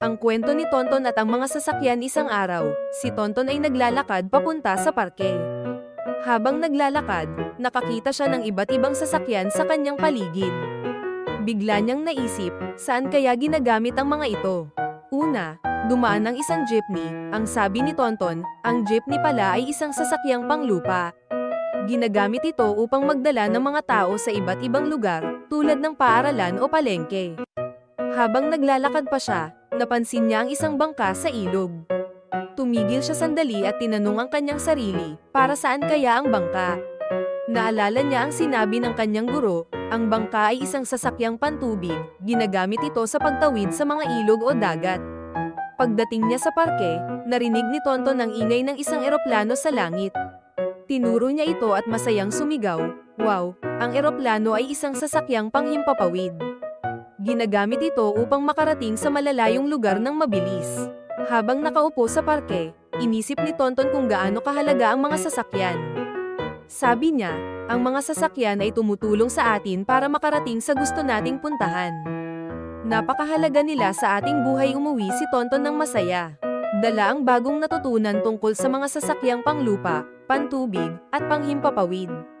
Ang kwento ni Tonton at ang mga sasakyan isang araw, si Tonton ay naglalakad papunta sa parke. Habang naglalakad, nakakita siya ng iba't ibang sasakyan sa kanyang paligid. Bigla niyang naisip, saan kaya ginagamit ang mga ito? Una, dumaan ang isang jeepney, ang sabi ni Tonton, ang jeepney pala ay isang sasakyang panglupa. Ginagamit ito upang magdala ng mga tao sa iba't ibang lugar, tulad ng paaralan o palengke. Habang naglalakad pa siya, napansin niya ang isang bangka sa ilog. Tumigil siya sandali at tinanong ang kanyang sarili, para saan kaya ang bangka? Naalala niya ang sinabi ng kanyang guro, ang bangka ay isang sasakyang pantubig, ginagamit ito sa pagtawid sa mga ilog o dagat. Pagdating niya sa parke, narinig ni Tonton ang ingay ng isang eroplano sa langit. Tinuro niya ito at masayang sumigaw, wow, ang eroplano ay isang sasakyang panghimpapawid. Ginagamit ito upang makarating sa malalayong lugar ng mabilis. Habang nakaupo sa parke, inisip ni Tonton kung gaano kahalaga ang mga sasakyan. Sabi niya, ang mga sasakyan ay tumutulong sa atin para makarating sa gusto nating puntahan. Napakahalaga nila sa ating buhay umuwi si Tonton ng masaya. Dala ang bagong natutunan tungkol sa mga sasakyang panglupa, pantubig, at panghimpapawid.